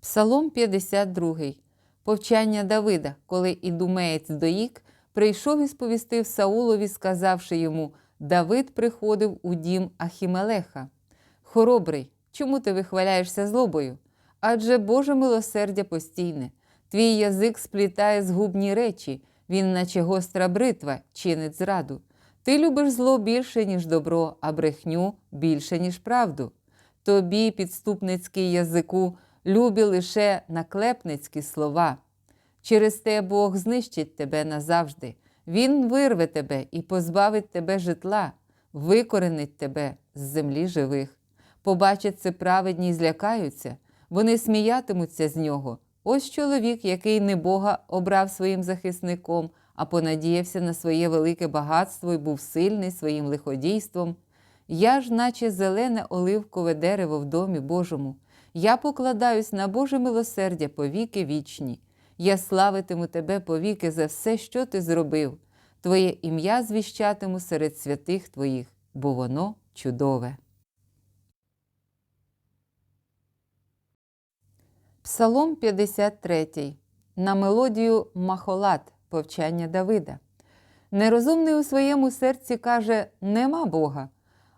Псалом 52. Повчання Давида, коли ідумеєць доїк, прийшов і сповістив Саулові, сказавши йому: Давид приходив у дім Ахімелеха. Хоробрий, чому ти вихваляєшся злобою? Адже Боже милосердя постійне. Твій язик сплітає згубні речі, він, наче гостра бритва, чинить зраду. Ти любиш зло більше, ніж добро, а брехню більше, ніж правду. Тобі, підступницький язику, любі лише наклепницькі слова. Через те Бог знищить тебе назавжди. Він вирве тебе і позбавить тебе житла, викоренить тебе з землі живих. Побачать це праведні й злякаються, вони сміятимуться з нього. Ось чоловік, який не Бога обрав своїм захисником, а понадіявся на своє велике багатство і був сильний своїм лиходійством. Я ж, наче зелене оливкове дерево в домі Божому, я покладаюсь на Боже милосердя повіки вічні. Я славитиму тебе повіки за все, що ти зробив. Твоє ім'я звіщатиму серед святих твоїх, бо воно чудове. Псалом 53 на мелодію Махолат повчання Давида. Нерозумний у своєму серці каже: Нема Бога.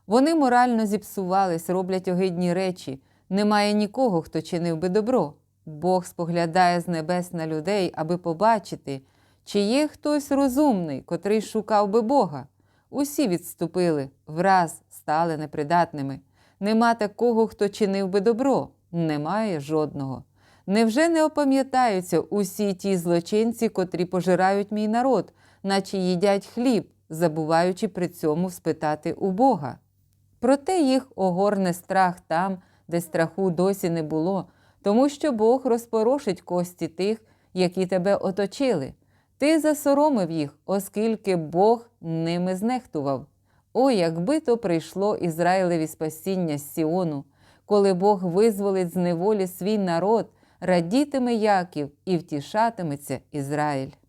Вони морально зіпсувались, роблять огидні речі. Немає нікого, хто чинив би добро. Бог споглядає з небес на людей, аби побачити, чи є хтось розумний, котрий шукав би Бога. Усі відступили, враз стали непридатними. Нема такого, хто чинив би добро, немає жодного. Невже не опам'ятаються усі ті злочинці, котрі пожирають мій народ, наче їдять хліб, забуваючи при цьому спитати у Бога? Проте їх огорне страх там, де страху досі не було, тому що Бог розпорошить кості тих, які тебе оточили. Ти засоромив їх, оскільки Бог ними знехтував. О, якби то прийшло Ізраїлеві спасіння з Сіону, коли Бог визволить з неволі свій народ, радітиме Яків і втішатиметься Ізраїль.